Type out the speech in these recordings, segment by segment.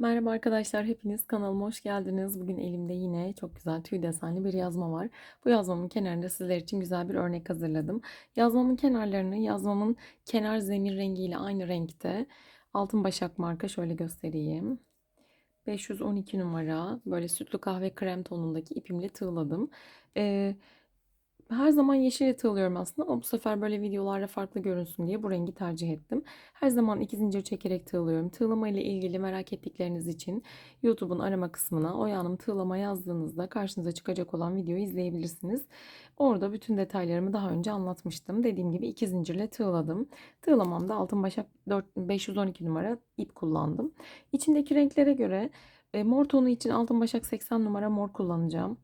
Merhaba arkadaşlar, hepiniz kanalıma hoş geldiniz. Bugün elimde yine çok güzel tüy desenli bir yazma var. Bu yazmamın kenarında sizler için güzel bir örnek hazırladım. Yazmamın kenarlarını yazmamın kenar zemin rengiyle aynı renkte altın başak marka şöyle göstereyim. 512 numara böyle sütlü kahve krem tonundaki ipimle tığladım. Ee, her zaman yeşile tığlıyorum aslında ama bu sefer böyle videolarda farklı görünsün diye bu rengi tercih ettim. Her zaman iki zincir çekerek tığlıyorum. Tığlama ile ilgili merak ettikleriniz için YouTube'un arama kısmına Oya Hanım tığlama yazdığınızda karşınıza çıkacak olan videoyu izleyebilirsiniz. Orada bütün detaylarımı daha önce anlatmıştım. Dediğim gibi iki zincirle tığladım. Tığlamamda altın başak 4, 512 numara ip kullandım. İçindeki renklere göre e, mor tonu için altın başak 80 numara mor kullanacağım.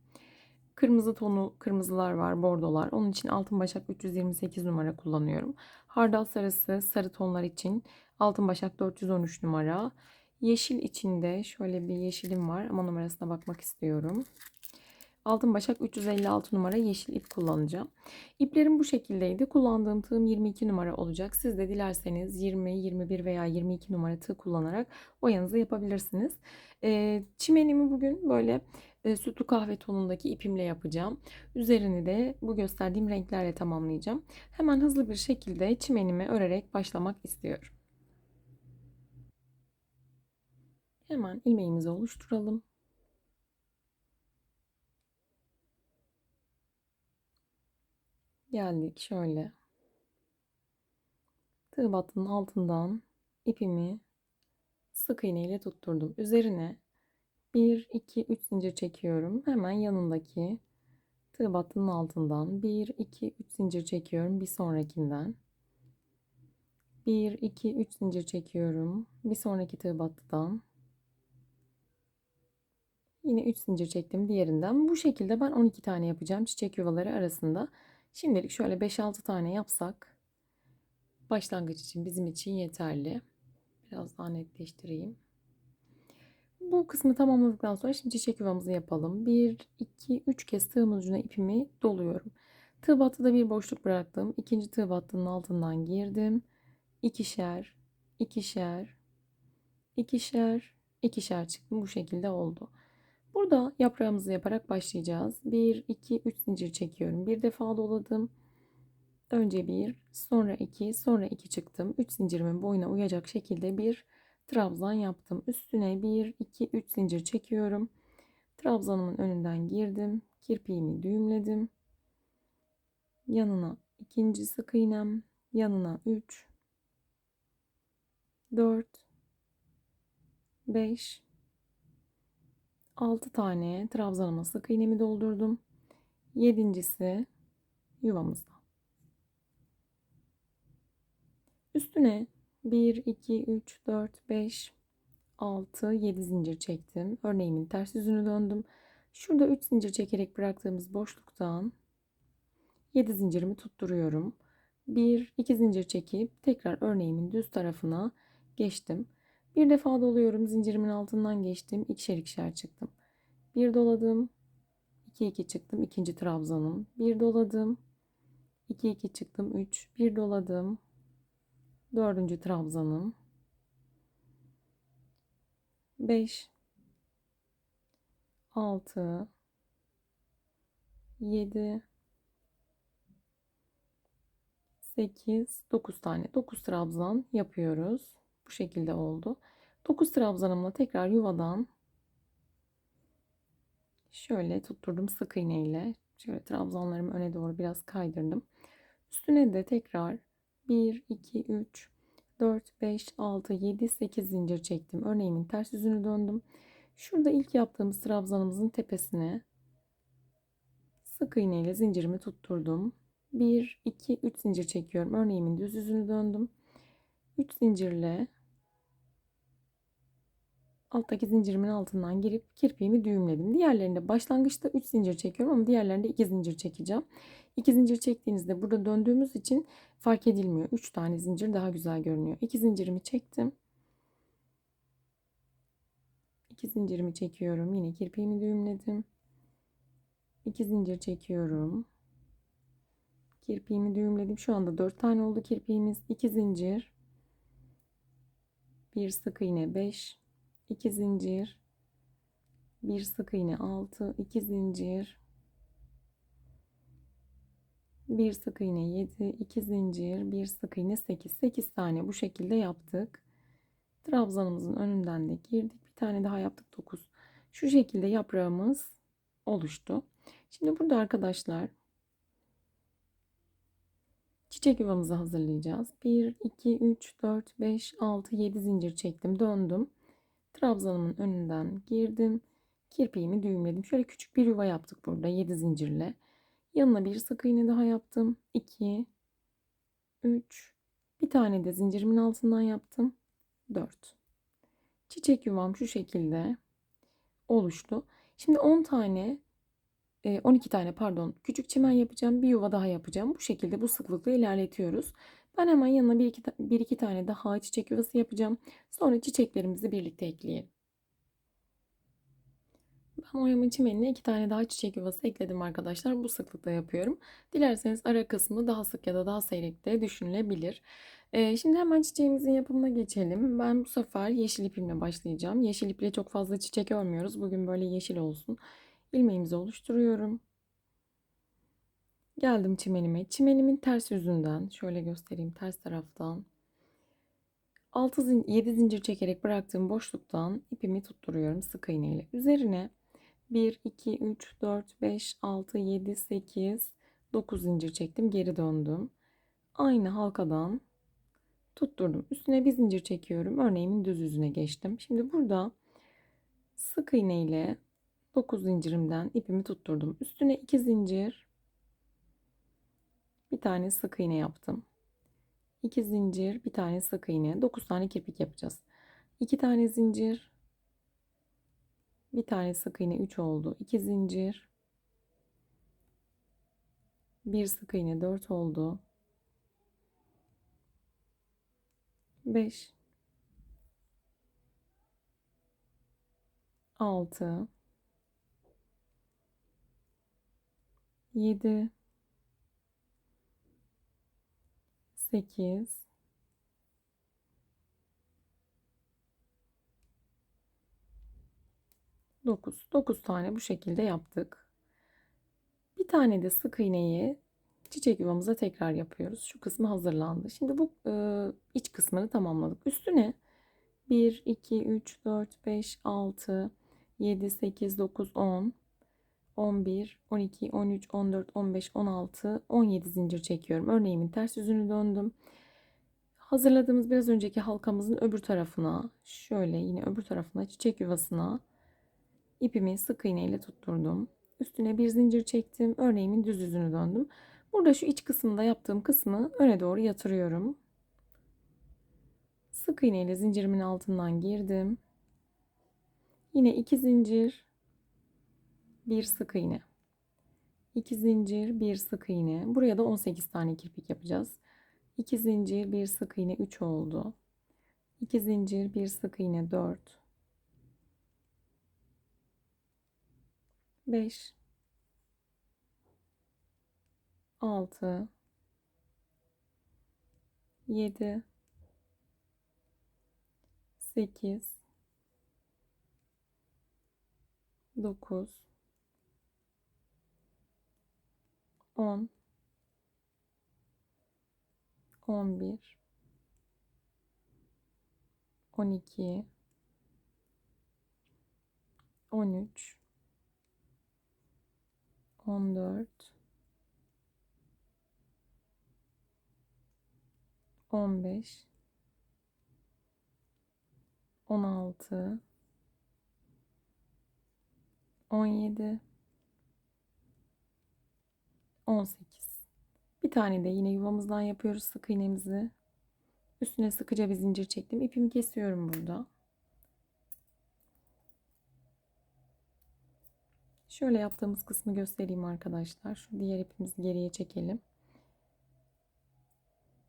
Kırmızı tonu kırmızılar var, bordolar. Onun için altın başak 328 numara kullanıyorum. Hardal sarısı sarı tonlar için altın başak 413 numara. Yeşil içinde şöyle bir yeşilim var ama numarasına bakmak istiyorum. Altın başak 356 numara yeşil ip kullanacağım. İplerim bu şekildeydi. Kullandığım tığım 22 numara olacak. Siz de dilerseniz 20, 21 veya 22 numara tığ kullanarak oyanızı yapabilirsiniz. Ee, çimenimi bugün böyle e, sütlü kahve tonundaki ipimle yapacağım. Üzerini de bu gösterdiğim renklerle tamamlayacağım. Hemen hızlı bir şekilde çimenimi örerek başlamak istiyorum. Hemen ilmeğimizi oluşturalım. Geldik şöyle. Tığ battının altından ipimi sık iğne ile tutturdum. Üzerine 1, 2, 3 zincir çekiyorum. Hemen yanındaki tığ battının altından 1, 2, 3 zincir çekiyorum. Bir sonrakinden. 1, 2, 3 zincir çekiyorum. Bir sonraki tığ battıdan. Yine 3 zincir çektim diğerinden. Bu şekilde ben 12 tane yapacağım çiçek yuvaları arasında. Şimdilik şöyle 5-6 tane yapsak başlangıç için bizim için yeterli. Biraz daha netleştireyim. Bu kısmı tamamladıktan sonra şimdi çiçek yuvamızı yapalım. 1, 2, 3 kez tığımın ucuna ipimi doluyorum. Tığ battıda bir boşluk bıraktım. İkinci tığ battının altından girdim. İkişer, ikişer, ikişer, ikişer çıktım. Bu şekilde oldu. Burada yaprağımızı yaparak başlayacağız. 1, 2, 3 zincir çekiyorum. Bir defa doladım. Önce 1, sonra 2, sonra 2 çıktım. 3 zincirimin boyuna uyacak şekilde bir trabzan yaptım. Üstüne 1, 2, 3 zincir çekiyorum. Trabzanımın önünden girdim. Kirpiğimi düğümledim. Yanına ikinci sık iğnem. Yanına 3, 4, 5, 6 tane trabzanıma sık iğnemi doldurdum. Yedincisi yuvamızda. Üstüne 1, 2, 3, 4, 5, 6, 7 zincir çektim. Örneğimin ters yüzünü döndüm. Şurada 3 zincir çekerek bıraktığımız boşluktan 7 zincirimi tutturuyorum. 1, 2 zincir çekip tekrar örneğimin düz tarafına geçtim. Bir defa doluyorum. Zincirimin altından geçtim. İkişer ikişer çıktım. Bir doladım. 2 2 çıktım. ikinci trabzanım. Bir doladım. 2 2 çıktım. 3 bir doladım. Dördüncü trabzanım. 5 6 7 8 9 tane 9 trabzan yapıyoruz. Bu şekilde oldu. 9 trabzanımla tekrar yuvadan şöyle tutturdum sık iğne ile. Şöyle trabzanlarımı öne doğru biraz kaydırdım. Üstüne de tekrar 1 2 3 4 5 6 7 8 zincir çektim. Örneğimin ters yüzünü döndüm. Şurada ilk yaptığımız trabzanımızın tepesine sık iğne ile zincirimi tutturdum. 1 2 3 zincir çekiyorum. Örneğimin düz yüzünü döndüm. 3 zincirle alttaki zincirimin altından girip kirpiğimi düğümledim. Diğerlerinde başlangıçta 3 zincir çekiyorum ama diğerlerinde 2 zincir çekeceğim. 2 zincir çektiğinizde burada döndüğümüz için fark edilmiyor. 3 tane zincir daha güzel görünüyor. 2 zincirimi çektim. 2 zincirimi çekiyorum. Yine kirpiğimi düğümledim. 2 zincir çekiyorum. Kirpiğimi düğümledim. Şu anda 4 tane oldu kirpiğimiz. 2 zincir. Bir sık iğne 5 2 zincir, bir sık iğne 6, 2 zincir, bir sık iğne 7, 2 zincir, bir sık iğne 8. 8 tane bu şekilde yaptık. Trabzanımızın önünden de girdik. Bir tane daha yaptık 9. Şu şekilde yaprağımız oluştu. Şimdi burada arkadaşlar çiçek yuvamızı hazırlayacağız. 1, 2, 3, 4, 5, 6, 7 zincir çektim. Döndüm. Trabzanımın önünden girdim. Kirpiğimi düğümledim. Şöyle küçük bir yuva yaptık burada 7 zincirle. Yanına bir sık iğne daha yaptım. 2 3 bir tane de zincirimin altından yaptım. 4. Çiçek yuvam şu şekilde oluştu. Şimdi 10 tane 12 tane pardon küçük çimen yapacağım. Bir yuva daha yapacağım. Bu şekilde bu sıklıkla ilerletiyoruz. Ben hemen yanına bir iki, bir iki tane daha çiçek yuvası yapacağım. Sonra çiçeklerimizi birlikte ekleyelim. Ben oyamın çimenine iki tane daha çiçek yuvası ekledim arkadaşlar. Bu sıklıkla yapıyorum. Dilerseniz ara kısmı daha sık ya da daha seyrek de düşünülebilir. Ee, şimdi hemen çiçeğimizin yapımına geçelim. Ben bu sefer yeşil ipimle başlayacağım. Yeşil iple çok fazla çiçek örmüyoruz. Bugün böyle yeşil olsun. İlmeğimizi oluşturuyorum. Geldim çimenime. Çimenimin ters yüzünden şöyle göstereyim ters taraftan 6 zin 7 zincir çekerek bıraktığım boşluktan ipimi tutturuyorum sık iğne ile. Üzerine 1 2 3 4 5 6 7 8 9 zincir çektim. Geri döndüm. Aynı halkadan tutturdum. Üstüne bir zincir çekiyorum. Örneğimin düz yüzüne geçtim. Şimdi burada sık iğne ile 9 zincirimden ipimi tutturdum. Üstüne 2 zincir bir tane sık iğne yaptım. 2 zincir, bir tane sık iğne, 9 tane kirpik yapacağız. 2 tane zincir, bir tane sık iğne 3 oldu. 2 zincir, bir sık iğne 4 oldu. 5 6 7 8 9 9 tane bu şekilde yaptık. Bir tane de sık iğneyi çiçek yuvamıza tekrar yapıyoruz. Şu kısmı hazırlandı. Şimdi bu e, iç kısmını tamamladık. Üstüne 1 2 3 4 5 6 7 8 9 10 11, 12, 13, 14, 15, 16, 17 zincir çekiyorum. Örneğimin ters yüzünü döndüm. Hazırladığımız biraz önceki halkamızın öbür tarafına şöyle yine öbür tarafına çiçek yuvasına ipimi sık iğne ile tutturdum. Üstüne bir zincir çektim. Örneğimin düz yüzünü döndüm. Burada şu iç kısımda yaptığım kısmı öne doğru yatırıyorum. Sık iğne ile zincirimin altından girdim. Yine iki zincir bir sık iğne. 2 zincir, bir sık iğne. Buraya da 18 tane kirpik yapacağız. 2 zincir, bir sık iğne 3 oldu. 2 zincir, bir sık iğne 4. 5 6 7 8 9 10 11 12 13 14 15 16 17 18. Bir tane de yine yuvamızdan yapıyoruz sık iğnemizi. Üstüne sıkıca bir zincir çektim. İpimi kesiyorum burada. Şöyle yaptığımız kısmı göstereyim arkadaşlar. Şu diğer ipimizi geriye çekelim.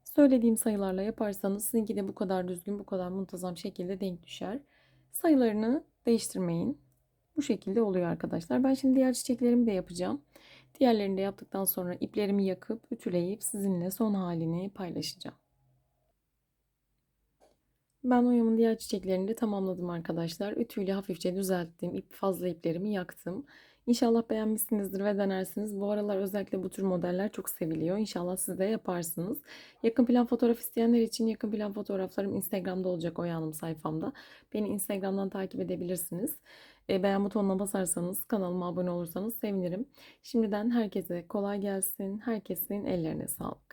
Söylediğim sayılarla yaparsanız sizinki de bu kadar düzgün, bu kadar muntazam şekilde denk düşer. Sayılarını değiştirmeyin. Bu şekilde oluyor arkadaşlar. Ben şimdi diğer çiçeklerimi de yapacağım. Diğerlerini de yaptıktan sonra iplerimi yakıp ütüleyip sizinle son halini paylaşacağım. Ben oyamın diğer çiçeklerini de tamamladım arkadaşlar. Ütüyle hafifçe düzelttim. İp, fazla iplerimi yaktım. İnşallah beğenmişsinizdir ve denersiniz. Bu aralar özellikle bu tür modeller çok seviliyor. İnşallah siz de yaparsınız. Yakın plan fotoğraf isteyenler için yakın plan fotoğraflarım Instagram'da olacak Oya Hanım sayfamda. Beni Instagram'dan takip edebilirsiniz. E, beğen butonuna basarsanız, kanalıma abone olursanız sevinirim. Şimdiden herkese kolay gelsin. Herkesin ellerine sağlık.